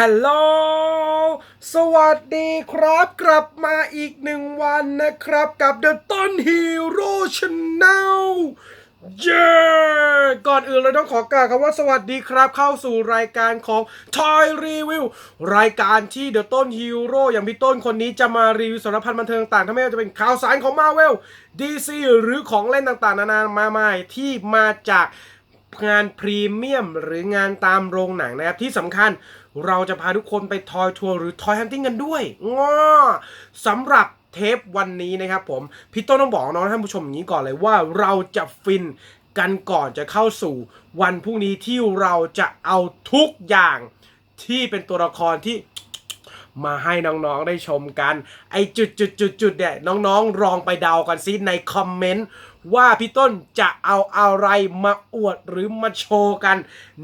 ฮัลโหล สวัสดีครับ กลับมาอีกหนึ่งวันนะครับกับ The ต้น Hero Channel เย้ก่อนอื่นเราต้องขอกล่าวคำว่าสวัสดีครับ เข้าสู่รายการของ Toy Review รายการที่ The ต้น Hero อย่างพี่ต้นคนนี้จะมารีวิวสารพันบันเทิงต่างๆทั้งไม่ว่าจะเป็นข่าวสารของ Marvel DC หรือของเล่นต่างๆ นานามาใหม่ที่มาจาก งานพรีเมียมหรืองานตามโรงหนังนะครับ ที่สำคัญเราจะพาทุกคนไปทอยทัวร์หรือทอยฮันติ้งกันด้วยง้อสำหรับเทปวันนี้นะครับผม พี่ต้นต้องบอกน้องท่านผู้ชมอย่างนี้ก่อนเลยว่าเราจะฟินกันก่อนจะเข้าสู่วันพรุ่งนี้ที่เราจะเอาทุกอย่างที่เป็นตัวละครที่มาให้น้องๆได้ชมกัน ไอจุดจุดจุดจุดๆๆเนี่ยน้องๆลองไปเดากันซิในคอมเมนต์ ว่าพี่ต้นจะเอาอะไรมาอวดหรือมาโชว์กัน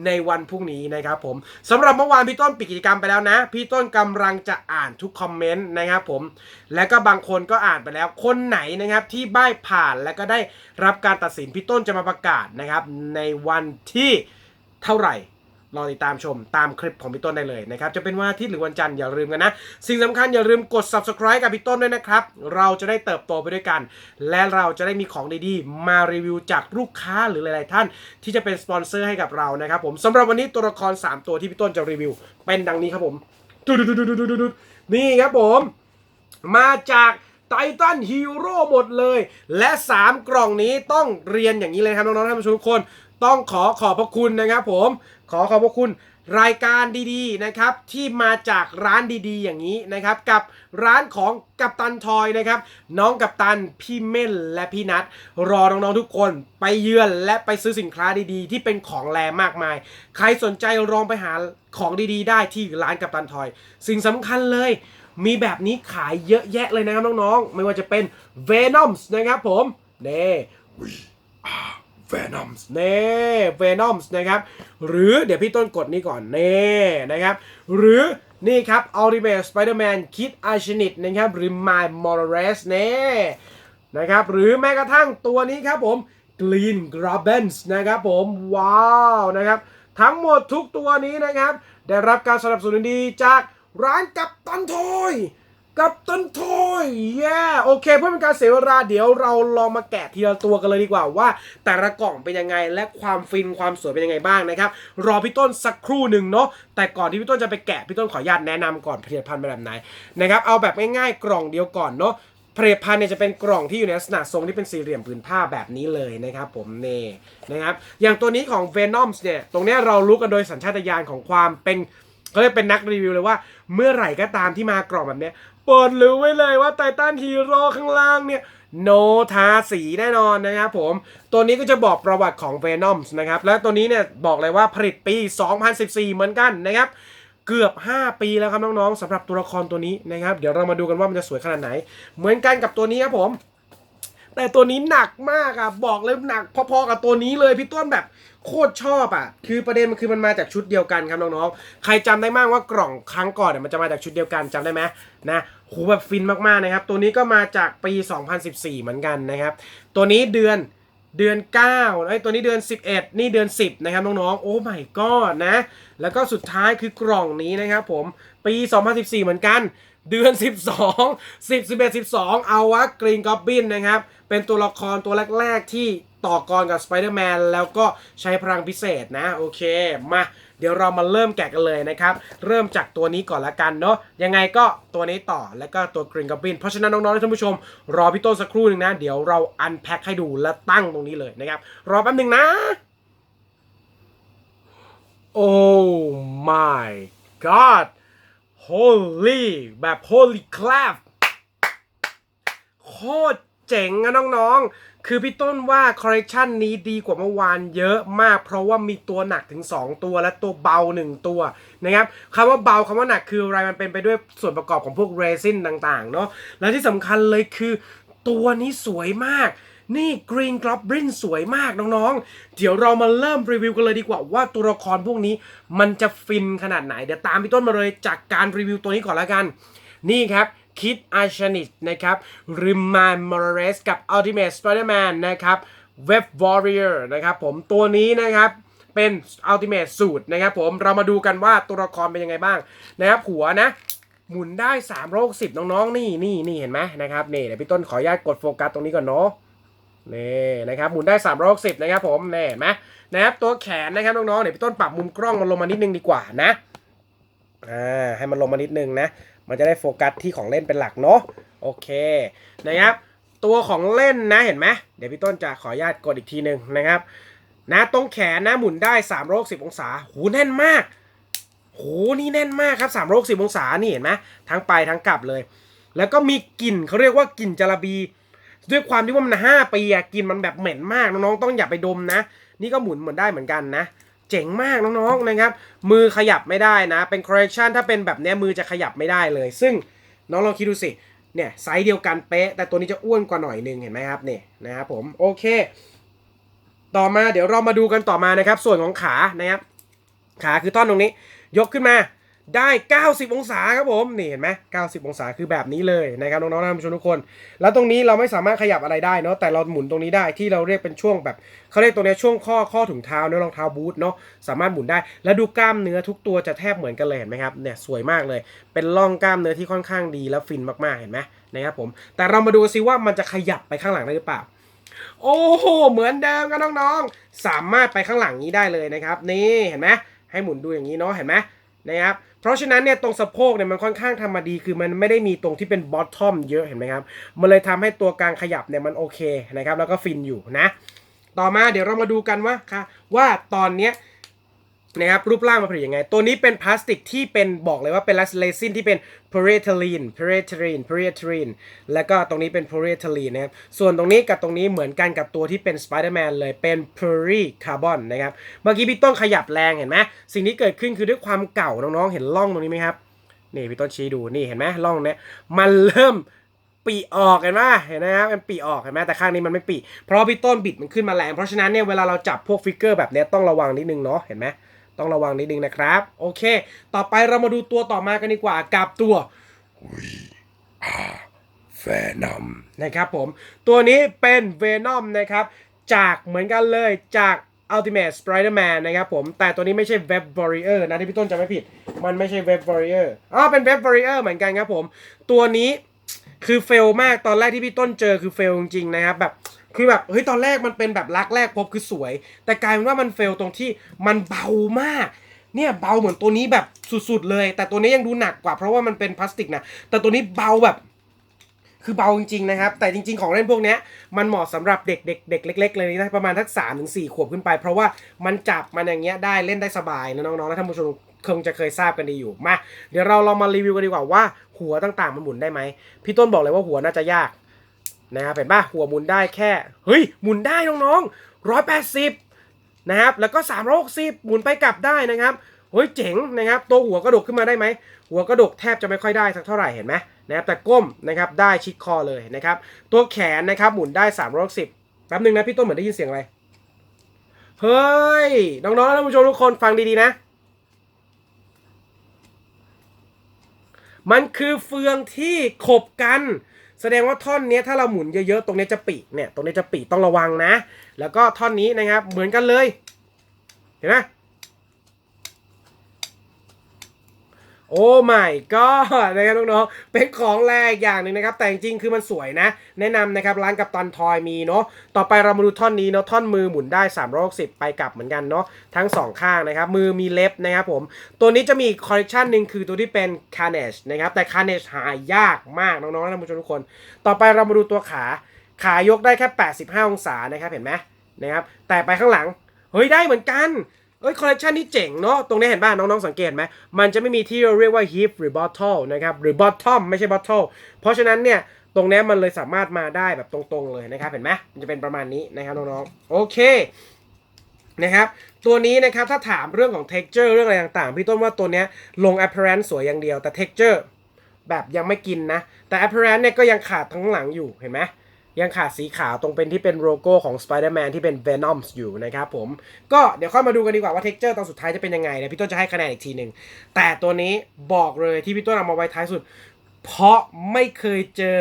ในวันพรุ่งนี้นะครับผมสำหรับเมื่อวานพี่ต้นปิดกิจกรรมไปแล้วนะ พี่ต้นกำลังจะอ่านทุกคอมเมนต์นะครับผมและก็บางคนก็อ่านไปแล้ว คนไหนนะครับที่ใบ้ผ่านและก็ได้รับการตัดสินพี่ต้นจะมาประกาศนะครับในวันที่เท่าไหร่ รอติดตามชมตามคลิปของพี่ต้นได้เลยนะครับ จะเป็นวันอาทิตย์หรือวันจันทร์อย่าลืมกันนะ สิ่งสำคัญอย่าลืมกด subscribe กับพี่ต้นด้วยนะครับ เราจะได้เติบโตไปด้วยกัน และเราจะได้มีของดีๆ มารีวิวจากลูกค้าหรือหลาย ๆ ท่าน ที่จะเป็นสปอนเซอร์ให้กับเรานะครับผมสำหรับวันนี้ตัวละคร 3 ตัวที่พี่ต้นจะรีวิว เป็นดังนี้ครับผมนี่ครับผม มาจากไททันฮีโร่หมดเลย และ 3 กล่องนี้ต้องเรียนอย่างนี้เลยครับน้องๆท่านผู้ชมทุกคน ต้องขอขอบพระคุณนะครับผมขอขอบพระคุณรายการดีๆนะครับที่มาจากร้านดีๆ อย่างนี้นะครับ กับร้านของกัปตันทอยนะครับ น้องกัปตันพี่เม่นและพี่นัทรอน้องๆทุกคนไปเยือนและไปซื้อสินค้าดีๆ ที่เป็นของแรมากมาย ใครสนใจลองไปหาของดีๆ ได้ที่ร้านกัปตันทอย สิ่งสำคัญเลยมีแบบนี้ขายเยอะแยะเลยนะครับน้องๆ ไม่ว่าจะเป็น Venoms นะครับผมเน่ Venoms เน่ Venoms นะครับ หรือเดี๋ยวพี่ต้นกดนี่ก่อนเน่นะครับ หรือนี่ครับ Ultimate Spider-Man Kid Archnit นะครับ หรือ Miles Morales เน่นะครับ หรือแม้กระทั่งตัวนี้ครับผม Green Goblins นะครับผม ว้าวนะครับ ทั้งหมดทุกตัวนี้นะครับ ได้รับการสนับสนุนดีจากร้านกับตันทอย กับตันทอยแย่โอเค เพื่อเป็นการเสียเวลาเดี๋ยวเราลองมาแกะทีละตัวกันเลยดีกว่าว่า แต่ละกล่องเป็นยังไงและความฟินความสวยเป็นยังไงบ้างนะครับ รอพี่ต้นสักครู่หนึ่งเนาะแต่ก่อนที่พี่ต้นจะไปแกะพี่ต้นขออนุญาตแนะนำก่อนผลิตภัณฑ์แบบไหนนะครับเอาแบบง่ายๆกล่องเดียวก่อนเนาะผลิตภัณฑ์เนี่ยจะเป็นกล่องที่อยู่ในลักษณะทรงที่เป็นสี่เหลี่ยมผืนผ้าแบบนี้เลยนะครับผมเน่นะครับอย่างตัวนี้ของ Venoms เนี่ยตรงนี้เรารู้กันโดยสัญชาตญาณของความเป็นเขาเรียเป็นนักรีวิวเลยว่าเมื่อไหร่ก็ตามที่มากล่องแบบเนี้ ปิดรู้ไว้เลยว่าไททันฮีโร่ข้างล่างเนี่ยโนทาสีแน่นอนนะครับผม ตัวนี้ก็จะบอกประวัติของ Venoms นะครับ และตัวนี้เนี่ยบอกเลยว่าผลิตปี 2014 เหมือนกันนะครับ เกือบ 5 ปีแล้วครับน้องๆสำหรับตัวละครตัวนี้นะครับ เดี๋ยวเรามาดูกันว่ามันจะสวยขนาดไหน เหมือนกันกับตัวนี้ครับผม แต่ตัวนี้หนักมากอะบอกเลยหนักพอๆกับตัวนี้เลยพี่ต้นแบบโคตรชอบอะ คือประเด็นมันคือมันมาจากชุดเดียวกันครับน้องๆ ใครจำได้มากว่ากล่องครั้งก่อนเนี่ยมันจะมาจากชุดเดียวกันจำได้ไหมนะโหแบบฟินมากๆนะครับ ตัวนี้ก็มาจากปี 2014 เหมือนกันนะครับ ตัวนี้เดือนเดือน9ไอ้ตัวนี้เดือน 11 นี่เดือน 10 นะครับน้องๆ โอ้ my god นะ แล้วก็สุดท้ายคือกล่องนี้นะครับผม ปี 2014 เหมือนกัน เดือน 12 10 11 12 เอาวะกรีนกอบบินนะครับ เป็นตัวละครตัวแรก ๆ ที่ต่อกรกับสไปเดอร์แมนแล้วก็ใช้พลังพิเศษนะ โอเค มาเดี๋ยวเรามาเริ่มแกะกันเลยนะครับ เริ่มจากตัวนี้ก่อนละกันเนาะยังไงก็ตัวนี้ต่อแล้วก็ตัวกรีนกอบบินเพราะฉะนั้นน้องๆท่านผู้ชม รอพี่ต้นสักครู่หนึ่งนะ เดี๋ยวเราอันแพ็คให้ดูและตั้งตรงนี้เลยนะครับ รอแป๊บหนึ่งนะ โอ้ my god holy แบบ holy clap โคตรเจ๋งอะน้องๆ คือพี่ต้นว่าคอลเลคชันนี้ดีกว่าเมื่อวานเยอะมาก เพราะว่ามีตัวหนักถึง 2 ตัวและตัวเบา 1 ตัวนะครับคำว่าเบาคำว่าหนักคืออะไรมันเป็นไปด้วยส่วนประกอบของพวกเรซินต่างๆเนาะและที่สำคัญเลยคือตัวนี้สวยมาก นี่ Green Goblin สวยมากน้องๆ เดี๋ยวเรามาเริ่มรีวิวกันเลยดีกว่า ว่าตัวละครพวกนี้มันจะฟินขนาดไหน เดี๋ยวตามพี่ต้นมาเลยจากการรีวิวตัวนี้ก่อนละกัน นี่ครับคิดอาชนิตนะครับริมมานมอร์เรสกับ Ultimate Spider-Man นะครับ Web Warrior นะครับผมตัวนี้นะครับเป็น Ultimate สูตรนะครับผมเรามาดูกันว่าตัวละครเป็นยังไงบ้างนะครับหัวนะหมุนได้3 6 0น้องๆ นี่นี่นี่เห็นไหมนะครับนี่เดี๋ยวพี่ต้นขออนุญาตกดโฟกัสตรงนี้ก่อนเนาะ นี่นะครับหมุนได้3 6 0นะครับผมนี่เห็นไหมนะครับตัวแขนนะครับน้องๆเดี๋ยวพี่ต้นปรับมุมกล้องมันลงมานิดนึงดีกว่านะอ่าให้มันลงมานิดนึงนะ มันจะได้โฟกัสที่ของเล่นเป็นหลักเนาะโอเคนะครับตัวของเล่นนะเห็นไหมเดี๋ยวพี่ต้นจะขออนุญาตกดอีกทีหนึ่งนะครับนะตรงแขนนะหมุนได้3 6 0องศาหูแน่นมากโหนี่แน่นมากครับ3 6 0องศานี่เห็นไหมทั้งไปทั้งกลับเลย แล้วก็มีกลิ่นเขาเรียกว่ากลิ่นจาระบี ด้วยความที่ว่ามัน5ปีอะกินมันแบบเหม็นมากน้องๆต้องอย่าไปดมนะ นี่ก็หมุนเหมือนได้เหมือนกันนะเจ๋งมากน้องๆนะครับ มือขยับไม่ได้นะ เป็น correction ถ้าเป็นแบบนี้มือจะขยับไม่ได้เลย ซึ่งน้องลองคิดดูสิ เนี่ยไซส์เดียวกันเป๊ะ แต่ตัวนี้จะอ้วนกว่าหน่อยนึงเห็นไหมครับเนี่ยนะครับผมโอเค ต่อมาเดี๋ยวเรามาดูกันต่อมานะครับ ส่วนของขานะครับ ขาคือท่อนตรงนี้ ยกขึ้นมา ได้ 90 องศาครับผมนี่เห็นไหม90 องศาคือแบบนี้เลยนะครับน้องๆท่านผู้ชมทุกคน แล้วตรงนี้เราไม่สามารถขยับอะไรได้เนาะแต่เราหมุนตรงนี้ได้ที่เราเรียกเป็นช่วงแบบเขาเรียกตรงนี้ช่วงข้อข้อถุงเท้าเนื้อรองเท้าบูทเนาะสามารถหมุนได้ แล้วดูกล้ามเนื้อทุกตัวจะแทบเหมือนกันเลยเห็นไหมครับเนี่ยสวยมากเลย เป็นร่องกล้ามเนื้อที่ค่อนข้างดีแล้วฟินมากๆเห็นไหมนะครับผมแต่เรามาดูซิว่ามันจะขยับไปข้างหลังได้หรือเปล่าโอ้โหเหมือนเดิมกันน้องๆ สามารถไปข้างหลังนี้ได้เลยนะครับ นี่เห็นไหมให้หมุนดูอย่างนี้เนาะเห็นไหม นะครับ เพราะฉะนั้นเนี่ยตรงสะโพกเนี่ยมันค่อนข้างทำมาดีคือมันไม่ได้มีตรงที่เป็นบอททอมเยอะเห็นไหมครับ มันเลยทำให้ตัวกลางขยับเนี่ยมันโอเคนะครับ แล้วก็ฟินอยู่นะ ต่อมาเดี๋ยวเรามาดูกันว่าค่ะว่าตอนเนี้ย นะครับรูปร่างมันเป็นยังไง ตัวนี้เป็นพลาสติกที่เป็นบอกเลยว่าเป็นเลซินที่เป็น polyethylene polyethylene polyethylene แล้วก็ตรงนี้เป็น polyethylene นะครับส่วนตรงนี้กับตรงนี้เหมือนกันกับตัวที่เป็น Spider-Man เลยเป็น polycarbon นะครับเมื่อกี้พี่ต้นขยับแรงเห็นไหมสิ่งที่เกิดขึ้นคือด้วยความเก่าน้องๆ เห็นร่องตรงนี้ไหมครับนี่พี่ต้นชี้ดูนี่เห็นไหมร่องเนี้ยมันเริ่มปีออกเห็นไหมเห็นไหมครับมันปีออกเห็นไหมแต่ข้างนี้มันไม่ปีเพราะพี่ต้นบิดมันขึ้นมาแรงเพราะฉะนั้นเนี่ยเวลาเราจับพวกฟิกเกอร์แบบนี้ต้องระวังนิดนึงเนาะเห็นไหม ต้องระวังนิดนึงนะครับ โอเค ต่อไปเรามาดูตัวต่อมากันดีกว่ากับตัวแฟนอมนะครับผม ตัวนี้เป็น Venom นะครับ จากเหมือนกันเลยจาก Ultimate Spider-Man นะครับผม แต่ตัวนี้ไม่ใช่ Web Warrior นะที่พี่ต้นจำไม่ผิด มันไม่ใช่ Web Warrior อ๋อเป็น Web Warrior เหมือนกันครับผม ตัวนี้คือเฟลมากตอนแรกที่พี่ต้นเจอคือเฟลจริงๆนะครับแบบ คือแบบเฮ้ยตอนแรกมันเป็นแบบรักแรกพบคือสวย แต่กลายเป็นว่ามันเฟลตรงที่มันเบามาก เนี่ยเบาเหมือนตัวนี้แบบสุดๆเลย แต่ตัวนี้ยังดูหนักกว่าเพราะว่ามันเป็นพลาสติกนะแต่ตัวนี้เบาแบบ คือเบาจริงๆนะครับ แต่จริงๆของเล่นพวกนี้มันเหมาะสำหรับเด็กเด็กเด็กเล็กๆเลยนะประมาณทักสามถึงสี่ขวบขึ้นไป เพราะว่ามันจับมันอย่างเงี้ยได้เล่นได้สบายนะน้องๆและท่านผู้ชมคงจะเคยทราบกันดีอยู่มาเดี๋ยวเราลองมารีวิวกันดีกว่าว่า หัวต่างๆมันหมุนได้ไหมพี่ต้นบอกเลยว่าหัวน่าจะยาก นะครับเห็นป่ะหัวหมุนได้แค่ เฮ้ย หมุนได้น้องๆร้อยแปดสิบนะครับแล้วก็สามร้อยหกสิบหมุนไปกลับได้นะครับเฮ้ยเจ๋งนะครับตัวหัวกระดกขึ้นมาได้ไหมหัวกระดกแทบจะไม่ค่อยได้สักเท่าไหร่เห็นไหมนะครับแต่ก้มนะครับได้ชิดคอเลยนะครับตัวแขนนะครับหมุนได้3 6 0แป๊บนึงนะพี่ต้นเหมือนได้ยินเสียงอะไรเฮ้ยน้องๆและท่านผู้ชมทุกคนฟังดีๆนะ มันคือเฟืองที่ขบกัน แสดงว่าท่อนนี้ถ้าเราหมุนเยอะๆ ตรงนี้จะปีเนี่ย ตรงนี้จะปีต้องระวังนะ แล้วก็ท่อนนี้นะครับ เหมือนกันเลย เห็นไหม โอ้ my god นะครับน้องๆเป็นของแรกอย่างหนึ่งนะครับ แต่จริงๆคือมันสวยนะ แนะนำนะครับร้านกับตันทอยมีเนาะต่อไปเรามาดูท่อนนี้เนาะท่อนมือหมุนได้360ไปกลับเหมือนกันเนาะทั้งสองข้างนะครับ มือมีเล็บนะครับผม ตัวนี้จะมีคอลเลคชันหนึ่งคือตัวที่เป็น Carnage นะครับ แต่ Carnage หายากมากน้องๆและท่านผู้ชมทุกคน ต่อไปเรามาดูตัวขา ขายกได้แค่ 85 องศานะครับเห็นไหมนะครับแต่ไปข้างหลังเฮ้ยได้เหมือนกัน เอ้ยคอลเลคชันนี้เจ๋งเนาะตรงนี้เห็นป่ะน้องๆสังเกตไหมมันจะไม่มีที่เราเรียกว่า hip หรือ bottle นะครับหรือ bottom ไม่ใช่ bottle เพราะฉะนั้นเนี่ยตรงนี้มันเลยสามารถมาได้แบบตรงๆเลยนะครับเห็นไหมมันจะเป็นประมาณนี้นะครับน้องๆโอเคนะครับตัวนี้นะครับถ้าถามเรื่องของ texture เรื่องอะไรต่างๆ พี่ต้นว่าตัวนี้ลง appearance สวยอย่างเดียวแต่ texture แบบยังไม่กินนะ แต่ appearance เนี่ยก็ยังขาดทั้งหลังอยู่เห็นไหม ยังขาดสีขาวตรงเป็นที่เป็นโลโก้ของ Spider-Man ที่เป็น Venom อยู่นะครับผม ก็เดี๋ยวค่อยมาดูกันดีกว่าว่า texture ตอนสุดท้ายจะเป็นยังไงนะพี่ต้นจะให้คะแนนอีกทีหนึ่งแต่ตัวนี้บอกเลยที่พี่ต้นเอามาไว้ท้ายสุด เพราะไม่เคยเจอ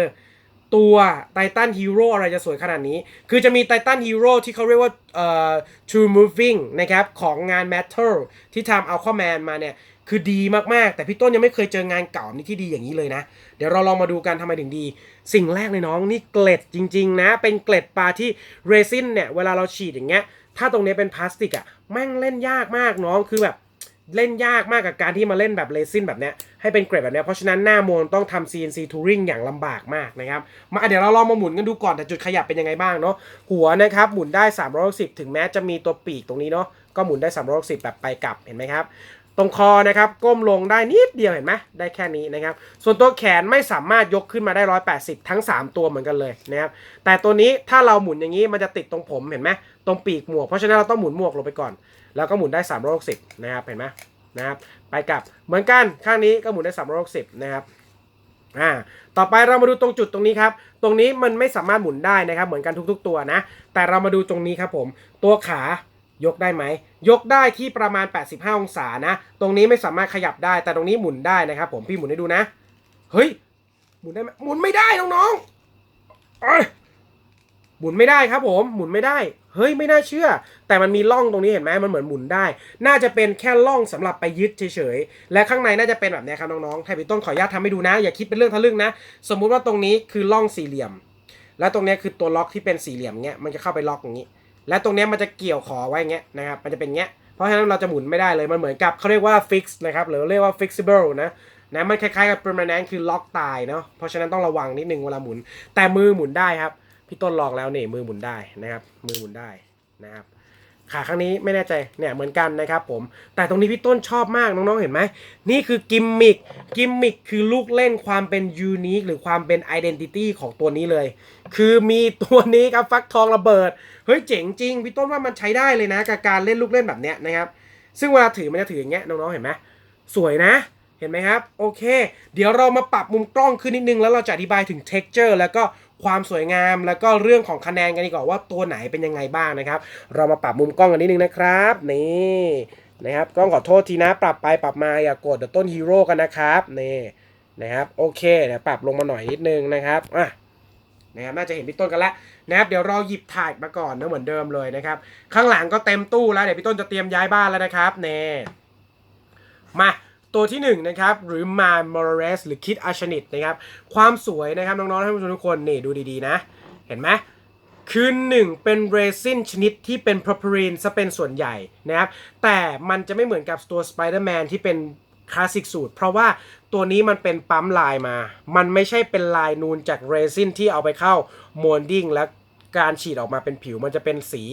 ตัวไททันฮีโร่อะไรจะสวยขนาดนี้ คือจะมีไททันฮีโร่ที่เขาเรียกว่าเอ่อ True Moving นะครับ ของงาน Matter ที่ทำเอาข้อแมนมาเนี่ย คือดีมาก ๆ แต่พี่ต้นยังไม่เคยเจองานเก่านี้ที่ดีอย่างนี้เลยนะ เดี๋ยวเราลองมาดูกันทำไมถึงดี สิ่งแรกเลยน้องนี่เกล็ดจริง ๆ นะ เป็นเกล็ดปลาที่เรซินเนี่ยเวลาเราฉีดอย่างเงี้ย ถ้าตรงนี้เป็นพลาสติกอะแม่งเล่นยากมากน้องคือแบบเล่นยากมากกับการที่มาเล่นแบบเรซินแบบเนี้ยให้เป็นเกรดแบบเนี้ยเพราะฉะนั้นหน้าโมนต้องทำ CNC Touring อย่างลำบากมากนะครับ มาเดี๋ยวเราลองมาหมุนกันดูก่อนแต่จุดขยับเป็นยังไงบ้างเนาะหัวนะครับหมุนได้ 360 ถึงแม้จะมีตัวปีกตรงนี้เนาะก็หมุนได้ 360 แบบไปกลับเห็นไหมครับ ตรงคอนะครับ ก้มลงได้นิดเดียวเห็นไหมได้แค่นี้นะครับ ส่วนตัวแขนไม่สามารถยกขึ้นมาได้ 180 ทั้ง 3 ตัวเหมือนกันเลยนะครับแต่ตัวนี้ถ้าเราหมุนอย่างนี้มันจะติดตรงผมเห็นไหมตรงปีกหมวกเพราะฉะนั้นเราต้องหมุนหมวกลงไปก่อน แล้วก็หมุนได้ 360 นะครับเห็นไหมนะครับไปกลับเหมือนกันข้างนี้ก็หมุนได้ 360 นะครับอ่าต่อไปเรามาดูตรงจุดตรงนี้ครับ ตรงนี้มันไม่สามารถหมุนได้นะครับ เหมือนกันทุก ๆ ตัวนะ แต่เรามาดูตรงนี้ครับผม ตัวขา ยกได้ไหม ยกได้ที่ประมาณ 85 องศานะ ตรงนี้ไม่สามารถขยับได้ แต่ตรงนี้หมุนได้นะครับผม พี่หมุนให้ดูนะ เฮ้ย หมุนได้ไหมหมุนไม่ได้น้องๆหมุนไม่ได้ครับผม หมุนไม่ได้ เฮ้ย ไม่น่าเชื่อ แต่มันมีร่องตรงนี้เห็นไหมมันเหมือนหมุนได้ น่าจะเป็นแค่ร่องสำหรับไปยึดเฉยๆ และข้างในน่าจะเป็นแบบนี้ครับน้องๆไทยพิต้นขออนุญาตทำให้ดูนะ อย่าคิดเป็นเรื่องทะลึ่งนะ สมมุติว่าตรงนี้คือร่องสี่เหลี่ยม และตรงนี้คือตัวล็อกที่เป็นสี่เหลี่ยมเงี้ย มันจะเข้าไปล็อกอย่างนี้ และตรงนี้มันจะเกี่ยวขอไว้เงี้ยนะครับ มันจะเป็นเงี้ย เพราะฉะนั้นเราจะหมุนไม่ได้เลย มันเหมือนกับเขาเรียกว่า fix นะครับ หรือเรียกว่า flexible นะนะ มันคล้ายๆกับ permanent คือล็อกตายเนาะ เพราะฉะนั้นต้องระวังนิดนึงเวลาหมุน แต่มือหมุนได้ครับ พี่ต้นลองแล้วนี่มือหมุนได้นะครับ มือหมุนได้นะครับ ขาข้างนี้ไม่แน่ใจเนี่ยเหมือนกันนะครับผม แต่ตรงนี้พี่ต้นชอบมากน้องๆเห็นไหมนี่คือกิมมิคกิมมิคคือลูกเล่นความเป็นยูนิคหรือความเป็นไอดีนิตี้ของตัวนี้เลย คือมีตัวนี้ครับฟักทองระเบิด เฮ้ยเจ๋งจริงพี่ต้นว่ามันใช้ได้เลยนะกับการเล่นลูกเล่นแบบเนี้ยนะครับ ซึ่งเวลาถือมันจะถืออย่างเงี้ยน้องๆเห็นไหมสวยนะเห็นไหมครับ โอเค เดี๋ยวเรามาปรับมุมกล้องขึ้นนิดนึง แล้วเราจะอธิบายถึง texture แล้วก็ ความสวยงาม แล้วก็เรื่องของคะแนนกันดีกว่าว่าตัวไหนเป็นยังไงบ้างนะครับ เรามาปรับมุมกล้องกันนิดนึงนะครับ นี่นะครับกล้องขอโทษทีนะปรับไปปรับมาอย่ากดเดต้นฮีโร่กันนะครับนี่นะครับโอเคเดี๋ยวปรับลงมาหน่อยนิดนึงนะครับอะนะครับน่าจะเห็นพี่ต้นกันแล้วนะครับเดี๋ยวเราหยิบถ่ายมาก่อนนะเหมือนเดิมเลยนะครับ ข้างหลังก็เต็มตู้แล้วเดี๋ยวพี่ต้นจะเตรียมย้ายบ้านแล้วนะครับเน่มา ตัวที่หนึ่งนะครับหรือมามอร์เรสหรือคิดอาชนิดนะครับความสวยนะครับน้องๆท่านผู้ชมทุกคนนี่ดูดีๆนะ เห็นไหมคือหนึ่งเป็นเรซินชนิดที่เป็นพ r o p รีนซะเป็นส่วนใหญ่นะครับแต่มันจะไม่เหมือนกับตัว Spider-Man ที่เป็นคลาสสิกสูตร เพราะว่าตัวนี้มันเป็นปั๊มลายมา มันไม่ใช่เป็นลายนูนจากเรซินที่เอาไปเข้าโมลดิ้งและ การฉีดออกมาเป็นผิวมันจะเป็นสี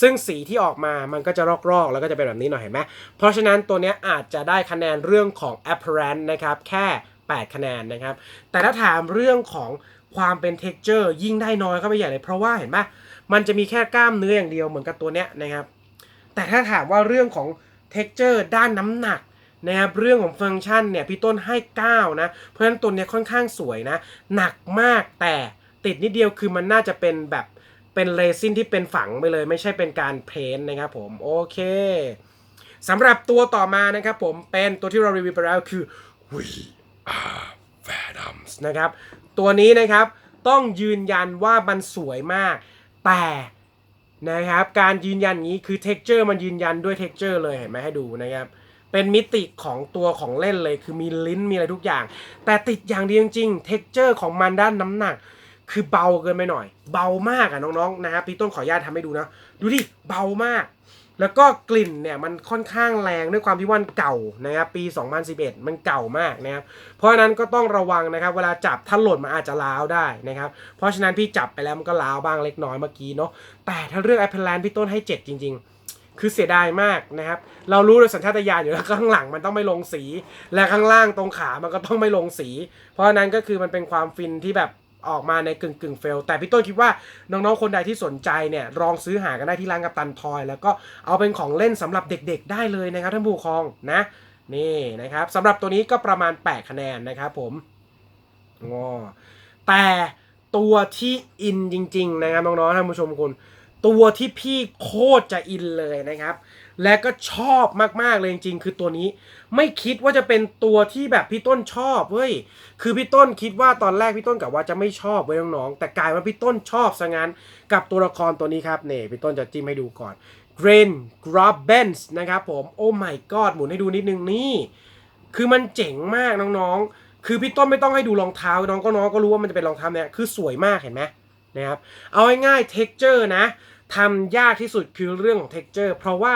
ซึ่งสีที่ออกมามันก็จะรอกๆ แล้วก็จะเป็นแบบนี้หน่อยเห็นไหมเพราะฉะนั้นตัวเนี้ยอาจจะได้คะแนนเรื่องของ apparent นะครับแค่ 8 คะแนนนะครับ แต่ถ้าถามเรื่องของความเป็น texture ยิ่งได้น้อยเข้าไปใหญ่เลย เพราะว่าเห็นไหมมันจะมีแค่กล้ามเนื้ออย่างเดียวเหมือนกับตัวเนี้ยนะครับแต่ถ้าถามว่าเรื่องของ texture ด้านน้ำหนักนะครับเรื่องของฟังก์ชันเนี่ยพี่ต้นให้ 9 นะ เพราะฉะนั้นตัวเนี้ยค่อนข้างสวยนะ หนักมากแต่ติดนิดเดียวคือมันน่าจะเป็นแบบ เป็นเรซินที่เป็นฝังไปเลย ไม่ใช่เป็นการเพ้นนะครับผมโอเคสำหรับตัวต่อมานะครับผมเป็นตัวที่เรารีวิวไปแล้วคือ We are Phantoms นะครับ ตัวนี้นะครับต้องยืนยันว่ามันสวยมาก แต่นะครับการยืนยันนี้คือ texture มันยืนยันด้วย texture เลยเห็นไหมให้ดูนะครับเป็นมิติของตัวของเล่นเลย คือมีลิ้นมีอะไรทุกอย่าง แต่ติดอย่างเดียวจริงๆ texture ของมันด้านน้ำหนัก คือเบาเกินไปหน่อย เบามากอะน้องๆนะครับพี่ต้นขออนุญาตทำให้ดูนะ ดูดิเบามาก แล้วก็กลิ่นเนี่ยมันค่อนข้างแรงด้วยความที่ว่ามันเก่านะครับปี 2011 มันเก่ามากนะครับเพราะฉะนั้นก็ต้องระวังนะครับ เวลาจับถ้าหล่นมันอาจจะล้าวได้นะครับ เพราะฉะนั้นพี่จับไปแล้วมันก็ล้าวบ้างเล็กน้อยเมื่อกี้เนาะแต่ถ้าเรื่อง a p p l a n พี่ต้นให้ 7 จริง ๆคือเสียดายมากนะครับ เรารู้โดยสัญชาตญาณอยู่แล้วข้างหลังมันต้องไม่ลงสี และข้างล่างตรงขามันก็ต้องไม่ลงสี เพราะฉะนั้นก็คือมันเป็นความฟินที่แบบ ออกมาในกึ่งกึ่งเฟล แต่พี่ต้นคิดว่าน้องๆคนใดที่สนใจเนี่ยลองซื้อหากันได้ที่ร้านกัปตันทอย แล้วก็เอาเป็นของเล่นสำหรับเด็กๆ ได้เลยนะครับท่านผู้ปกครองนะนี่นะครับสำหรับตัวนี้ก็ประมาณ 8 คะแนนนะครับผมงอแต่ตัวที่อินจริง ๆ นะครับน้องๆท่านผู้ชมคุณตัวที่พี่โคตรจะอินเลยนะครับ และก็ชอบมากๆเลยจริงๆ คือตัวนี้ ไม่คิดว่าจะเป็นตัวที่แบบพี่ต้นชอบเว้ยคือพี่ต้นคิดว่าตอนแรกพี่ต้นกับว่าจะไม่ชอบเว้ยน้องๆแต่กลายว่าพี่ต้นชอบซะงั้นกับตัวละครตัวนี้ครับเนี่ยพี่ต้นจะจิ้มให้ดูก่อนเกรนกราบเบนส์นะครับผมโอ้ my god หมุนให้ดูนิดนึงนี่ คือมันเจ๋งมากน้องๆ คือพี่ต้นไม่ต้องให้ดูรองเท้าน้องก็น้องก็รู้ว่ามันจะเป็นรองเท้าเนี่ยคือสวยมากเห็นไหมนะครับเอาง่ายๆ texture นะทำยากที่สุดคือเรื่องของ texture เพราะว่า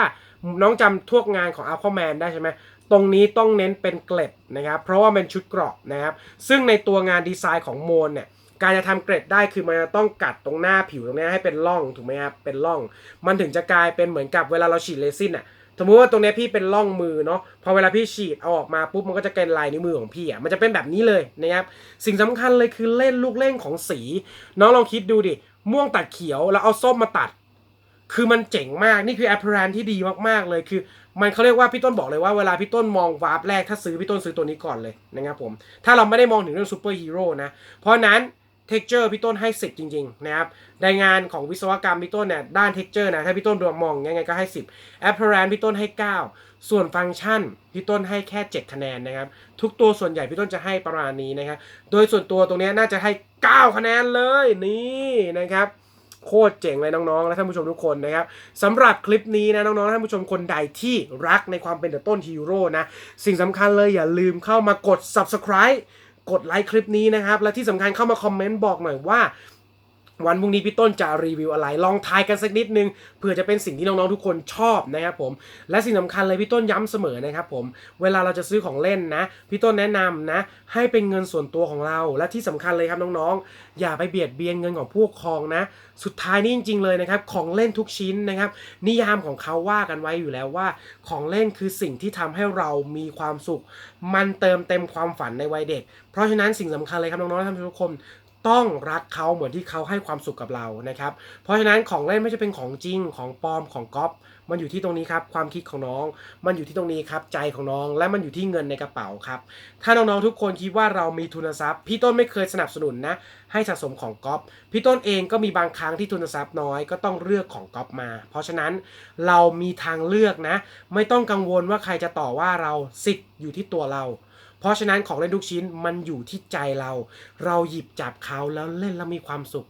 น้องจำทวกงานของ Aquaman ได้ใช่ไหมตรงนี้ต้องเน้นเป็นเกล็ดนะครับ เพราะว่าเป็นชุดเกราะนะครับ ซึ่งในตัวงานดีไซน์ของโมนเนี่ยการจะทำเกร็ดได้คือมันจะต้องกัดตรงหน้าผิวตรงเนี้ยให้เป็นร่องถูกไหมครับเป็นร่อง มันถึงจะกลายเป็นเหมือนกับเวลาเราฉีดเรซินอะสมมติว่าตรงเนี้ยพี่เป็นร่องมือเนาะพอเวลาพี่ฉีดเอาออกมาปุ๊บมันก็จะเป็นลายนิ้วมือของพี่อะมันจะเป็นแบบนี้เลยนะครับสิ่งสำคัญเลยคือเล่นลูกเล่นของสี น้องลองคิดดูดิม่วงตัดเขียวแล้วเอาส้มมาตัด คือมันเจ๋งมากนี่คือแอปเปิลที่ดีมากๆเลยคือ มันเขาเรียกว่าพี่ต้นบอกเลยว่าเวลาพี่ต้นมองวาร์ปแรกถ้าซื้อพี่ต้นซื้อตัวนี้ก่อนเลยนะครับผมถ้าเราไม่ได้มองถึงเรื่องซูเปอร์ฮีโร่นะเพราะนั้นเท็กเจอร์พี่ต้นให้สิบจริงๆนะครับในงานของวิศวกรรมพี่ต้นเนี่ยด้านเท็กเจอร์นะถ้าพี่ต้นดวงมองยังไงก็ให้ 10แอปเปิลพี่ต้นให้ 9 ส่วนฟังก์ชันพี่ต้นให้แค่ 7 คะแนนนะครับทุกตัวส่วนใหญ่พี่ต้นจะให้ประมาณนี้นะครับโดยส่วนตัวตรงนี้น่าจะให้ 9 คะแนนเลยนี่นะครับ โคตรเจ๋งเลยน้องๆและท่านผู้ชมทุกคนนะครับสำหรับคลิปนี้นะน้องๆและท่านผู้ชมคนใดที่รักในความเป็นเดอะต้นฮีโร่นะสิ่งสำคัญเลยอย่าลืมเข้ามากด subscribe กดไลค์คลิปนี้นะครับ และที่สำคัญเข้ามาคอมเมนต์บอกหน่อยว่า วันพรุ่งนี้พี่ต้นจะรีวิวอะไร ลองทายกันสักนิดนึงเผื่อจะเป็นสิ่งที่น้องๆทุกคนชอบนะครับผม และสิ่งสำคัญเลยพี่ต้นย้ำเสมอนะครับผม เวลาเราจะซื้อของเล่นนะ พี่ต้นแนะนำนะ ให้เป็นเงินส่วนตัวของเรา และที่สำคัญเลยครับน้องๆ อย่าไปเบียดเบียนเงินของผู้ปกครองนะ สุดท้ายนี่จริงๆเลยนะครับของเล่นทุกชิ้นนะครับ นิยามของเขาว่ากันไว้อยู่แล้วว่า ของเล่นคือสิ่งที่ทำให้เรามีความสุข มันเติมเต็มความฝันในวัยเด็ก เพราะฉะนั้นสิ่งสำคัญเลยครับน้องๆท่านผู้ชมทุกคน ต้องรักเขาเหมือนที่เขาให้ความสุขกับเรานะครับ เพราะฉะนั้นของเล่นไม่ใช่เป็นของจริงของปลอมของก๊อปมันอยู่ที่ตรงนี้ครับความคิดของน้อง มันอยู่ที่ตรงนี้ครับใจของน้องและมันอยู่ที่เงินในกระเป๋าครับถ้าน้องๆทุกคนคิดว่าเรามีทุนทรัพย์ พี่ต้นไม่เคยสนับสนุนนะให้สะสมของก๊อปพี่ต้นเองก็มีบางครั้งที่ทุนทรัพย์น้อยก็ต้องเลือกของก๊อปมา เพราะฉะนั้นเรามีทางเลือกนะ ไม่ต้องกังวลว่าใครจะต่อว่าเราสิทธิ์อยู่ที่ตัวเรา เพราะฉะนั้นของเล่นทุกชิ้นมันอยู่ที่ใจเรา เราหยิบจับเขาแล้วเล่นแล้วมีความสุข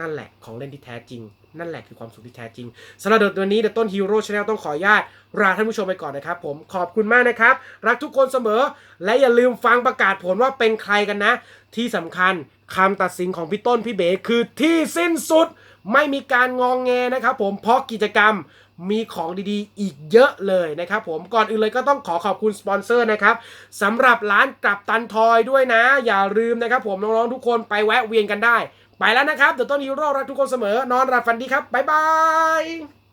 นั่นแหละของเล่นที่แท้จริง นั่นแหละคือความสุขที่แท้จริงสำหรับวันนี้เดอะต้นฮีโร่ชาแนลต้องขออนุญาตลาท่านผู้ชมไปก่อนนะครับผมขอบคุณมากนะครับ รักทุกคนเสมอ และอย่าลืมฟังประกาศผลว่าเป็นใครกันนะ ที่สำคัญคำตัดสินของพี่ต้นพี่เบ๋คือที่สิ้นสุด ไม่มีการงองแงนะครับผมเพราะกิจกรรม มีของดีๆ อีกเยอะเลยนะครับผมก่อนอื่นเลยก็ต้องขอขอบคุณสปอนเซอร์นะครับสำหรับร้านกลับตันทอยด้วยนะ อย่าลืมนะครับผมน้องๆทุกคนไปแวะเวียนกันได้ ไปแล้วนะครับเดี๋ยวต้นฮีโร่รักทุกคนเสมอนอนรับฝันดีครับบ๊ายบาย